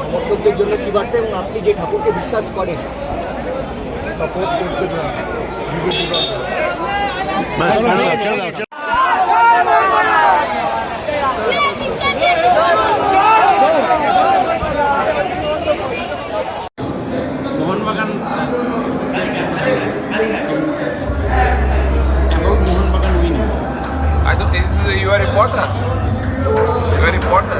সমর্থকদের জন্য কি বার্তা এবং আপনি যে ঠাকুরকে বিশ্বাস করেন সাপোর্ট করতে না Mohun Bagan about Mohun Bagan winning. I don't. Is you are important. You are important.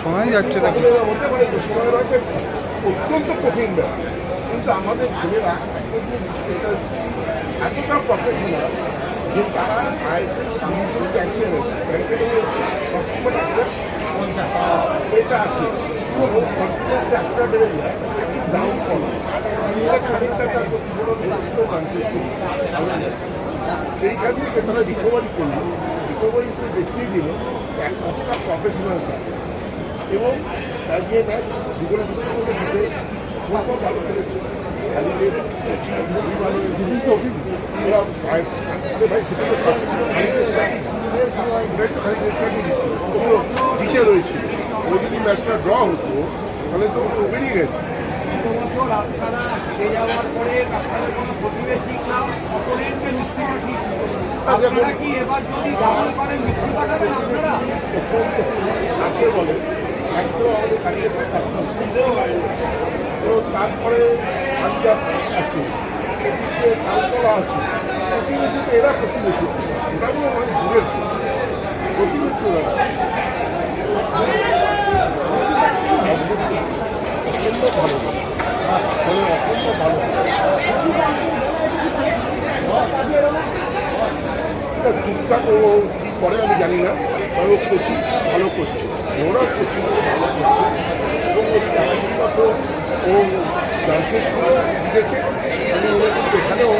শোনাই যাচ্ছে হতে অত্যন্ত কঠিন কিন্তু আমাদের ছেলেরা এতটা প্রফেশনাল যে তারা সবসময় এটা আসে। একটা বেড়ে ডাউন ফল খানিকটা তার। সেইখান থেকে তারা রিকভারি করল রিকভারি করে দেখিয়ে দিল, এক কতটা প্রফেশনাল এবং ম্যাচ দুপুরে দুপুরে করে দিতে খুব ভালো খেলেছে। খালি যে খুবই ভালো বিভিন্ন অভিজ্ঞ ওরা ভাই ভাই সেটা তো খালিদের স্ট্র্যাটেজি এটাই তো খালিদের স্ট্র্যাটেজি ওগুলো দিতে রয়েছে। ওই যদি ম্যাচটা ড্র হতো তাহলে তো ও বেরিয়ে গেছে। আপনারা যাওয়ার পরে আপনাদের কোনো প্রতিবেশী ক্লাব অপোনেন্টকে মিষ্টি পাঠিয়েছিল আপনারা কি এবার যদি মিষ্টি পাঠাবেন আপনারা? একদম আমাদের কাছে তো তারপরে পাঞ্জাব আছে এদিকে আছে প্রতিবেশী এরা প্রতিবেশী এটাগুলো অনেক দূরের প্রতিবেশী ওরা অত্যন্ত ভালো মানে অত্যন্ত ভালো এটা টুকটাক ও কী করে আমি জানি না, তবে কোচিং ভালো করছে। ওরাও কোচিং ভালো করছে। এবং ও তো ও ডান্সের শিখেছে আমি ওরা কিন্তু এখানেও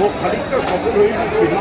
ও খানিকটা সফল হয়ে গিয়েছিল।